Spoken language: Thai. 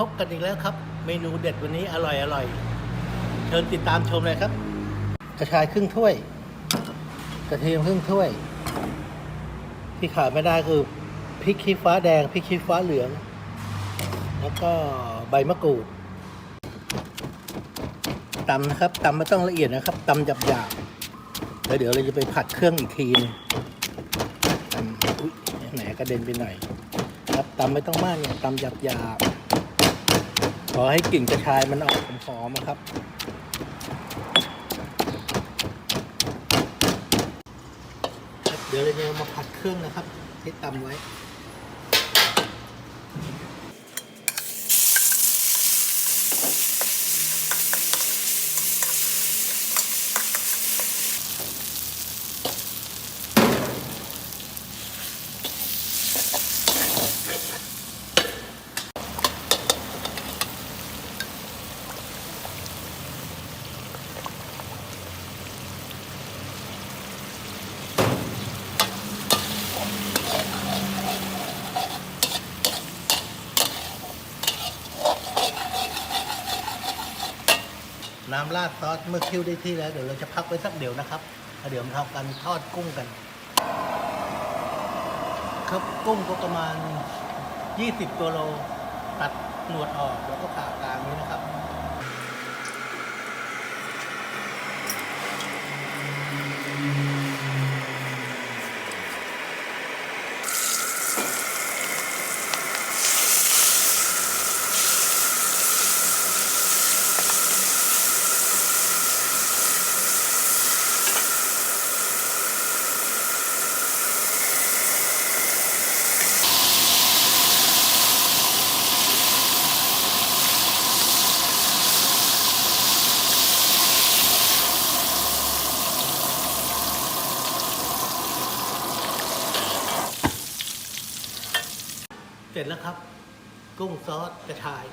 พบกันอีกแล้วครับ เมนูเด็ดวันนี้อร่อยอร่อย เชิญติดตามชมเลยครับ กระชายครึ่งถ้วย กระเทียมครึ่งถ้วย ที่ขาดไม่ได้คือพริกขี้ฟ้าแดงพริกขี้ฟ้าเหลือง แล้วก็ใบมะกรูดตำนะครับตำไม่ต้องละเอียดนะครับตำหยาบๆแล้วเดี๋ยวเราจะไปผัดเครื่องอีกทีนึงตำอุ้ยแหนกระเด็นไปหน่อยครับตำไม่ต้องมากเนี่ยตำหยาบๆ อให้กลิ่นกระชายมันออกหอมๆอะครับ เดี๋ยวเราจะมาผัดเครื่องนะครับ ที่ตำไว้ น้ำราดซอสเมื่อคิ้วได้ที่แล้ว เดี๋ยวเราจะพักไว้สักเดี๋ยวนะครับแล้วเดี๋ยวมาทำการทอดกุ้งกัน ครับกุ้งก็ประมาณ 20 ตัวโลตัดหนวดออกแล้วก็ผ่ากลางนี้นะครับ เสร็จแล้วครับ กุ้งซอสกระชาย